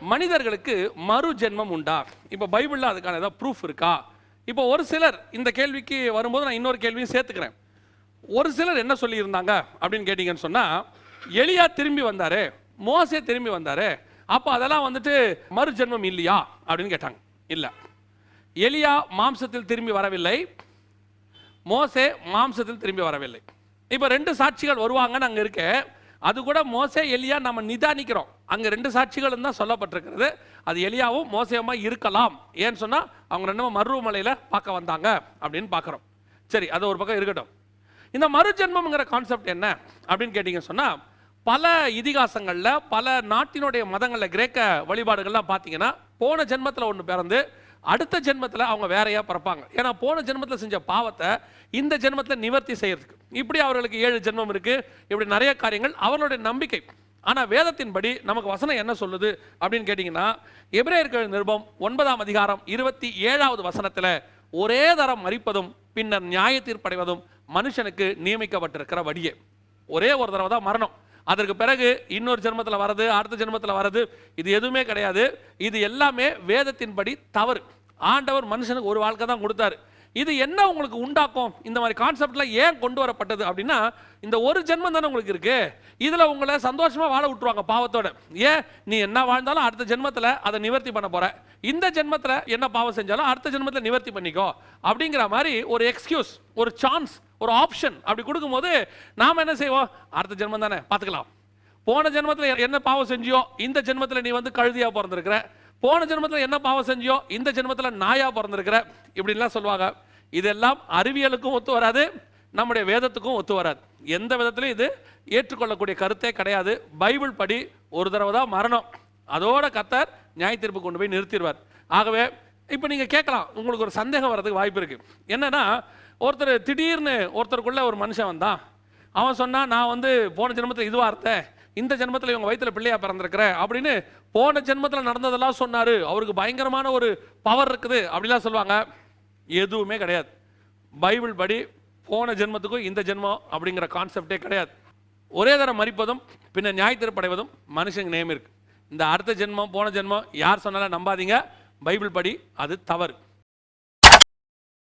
மனிதர்களுக்கு மறு ஜென்மம் உண்டா? இப்போ பைபிளில் அதுக்கான ஏதாவது ப்ரூஃப் இருக்கா? இப்போ ஒரு சிலர் இந்த கேள்விக்கு வரும்போது நான் இன்னொரு கேள்வியும் சேர்த்துக்கிறேன். ஒரு சிலர் என்ன சொல்லியிருந்தாங்க அப்படின்னு கேட்டிங்கன்னு சொன்னால் எளியா திரும்பி வந்தார் மோசே திரும்பி வந்தார் அப்போ அதெல்லாம் வந்துட்டு மறு ஜென்மம் இல்லையா? அப்படின்னு கேட்டாங்க. இல்லை. எலியா மாம்சத்தில் திரும்பி வரவில்லை மோசே மாம்சத்தில் திரும்பி வரவில்லை. இப்போ ரெண்டு சாட்சிகள் வருவாங்கன்னு அங்கே இருக்க அது கூட மோசே எலியா நம்ம நிதானிக்கிறோம். அங்கே ரெண்டு சாட்சிகளும் தான் சொல்லப்பட்டிருக்கிறது. அது எலியாவும் மோசேயுமா இருக்கலாம். ஏன்னு சொன்னால் அவங்க ரெண்டும் மருவமலையில் பார்க்க வந்தாங்க அப்படின்னு பார்க்குறோம். சரி அது ஒரு பக்கம் இருக்கட்டும். இந்த மறுஜென்மம்ங்கிற கான்செப்ட் என்ன அப்படின்னு கேட்டிங்க சொன்னால் பல இதிகாசங்களில் பல நாட்டினுடைய மதங்களில் கிரேக்க வழிபாடுகள்லாம் பார்த்தீங்கன்னா போன ஜென்மத்தில் ஒன்று பிறந்து அடுத்த ஜென்மத்தில் அவங்க வேறையாக பிறப்பாங்க. ஏன்னா போன ஜென்மத்தில் செஞ்ச பாவத்தை இந்த ஜென்மத்தில் நிவர்த்தி செய்யறதுக்கு. இப்படி அவர்களுக்கு ஏழு ஜென்மம் இருக்குது இப்படி நிறைய காரியங்கள் அவர்களுடைய நம்பிக்கை. ஆனால் வேதத்தின்படி நமக்கு வசனம் என்ன சொல்லுது அப்படின்னு கேட்டிங்கன்னா எபிரேயர்கள் நிருபம் ஒன்பதாம் அதிகாரம் இருபத்தி ஏழாவது வசனத்தில் ஒரே தரம் மறிப்பதும் பின்னர் நியாய தீர்ப்படைவதும் மனுஷனுக்கு நியமிக்கப்பட்டிருக்கிற வழியே. ஒரே ஒரு தடவை தான் மரணம். அதற்கு பிறகு இன்னொரு ஜென்மத்தில் வரது அடுத்த ஜென்மத்தில் வரது இது எதுவுமே கிடையாது. இது எல்லாமே வேதத்தின்படி தவறு. ஆண்டவர் மனுஷனுக்கு ஒரு வாழ்க்கை தான் கொடுத்தாரு. இது என்ன உங்களுக்கு உண்டாக்கும்? இந்த மாதிரி கான்செப்ட்லாம் ஏன் கொண்டு வரப்பட்டது அப்படின்னா இந்த ஒரு ஜென்மம் தானே உங்களுக்கு இருக்கு. இதில் உங்களை சந்தோஷமாக வாழ விட்டுருவாங்க பாவத்தோட. ஏன்? நீ என்ன வாழ்ந்தாலும் அடுத்த ஜென்மத்தில் அதை நிவர்த்தி பண்ண போற. இந்த ஜென்மத்தில் என்ன பாவம் செஞ்சாலும் அடுத்த ஜென்மத்தில் நிவர்த்தி பண்ணிக்கோ. அப்படிங்கிற மாதிரி ஒரு எக்ஸ்கியூஸ் ஒரு சான்ஸ் ஒரு ஆப்ஷன் அப்படி கொடுக்கும்போது நாம் என்ன செய்வோம்? அடுத்த ஜென்மம் தானே பார்த்துக்கலாம். போன ஜென்மத்தில் என்ன பாவம் செஞ்சியோ இந்த ஜென்மத்தில் நீ வந்து கழுதியாக பிறந்திருக்கிற. போன ஜென்மத்தில் என்ன பாவம் செஞ்சியோ இந்த ஜென்மத்தில் நாயாக பிறந்திருக்கிற. இப்படிலாம் சொல்லுவாங்க. இதெல்லாம் அறிவியலுக்கும் ஒத்து வராது நம்முடைய வேதத்துக்கும் ஒத்து வராது. எந்த விதத்துலையும் இது ஏற்றுக்கொள்ளக்கூடிய கருத்தே கிடையாது. பைபிள் படி ஒரு தடவை தான் மரணம். அதோட கத்தர் நியாய தீர்ப்பு கொண்டு போய் நிறுத்திடுவார். ஆகவே இப்போ நீங்கள் கேட்கலாம் உங்களுக்கு ஒரு சந்தேகம் வர்றதுக்கு வாய்ப்பு இருக்குது என்னென்னா ஒருத்தர் திடீர்னு ஒருத்தருக்குள்ள ஒரு மனுஷன் வந்தான். அவன் சொன்னான் நான் வந்து போன ஜென்மத்தில் இதுவாக இருந்தேன் இந்த ஜென்மத்தில் இவங்க வயிற்றில் பிள்ளையா பிறந்திருக்கிறேன் அப்படின்னு போன ஜென்மத்தில் நடந்ததெல்லாம் சொன்னாரு. அவருக்கு பயங்கரமான ஒரு பவர் இருக்குது அப்படிலாம் சொல்லுவாங்க. எதுவுமே கிடையாது. பைபிள் படி போன ஜென்மத்துக்கும் இந்த ஜென்மம் அப்படிங்கிற கான்செப்டே கிடையாது. ஒரே தரம் மறிப்பதும் பின்ன நியாயத்திற்படைவதும் மனுஷங்க நேம் இருக்கு. இந்த அடுத்த ஜென்மம் போன ஜென்மம் யார் சொன்னாலும் நம்பாதீங்க. பைபிள் படி அது தவறு.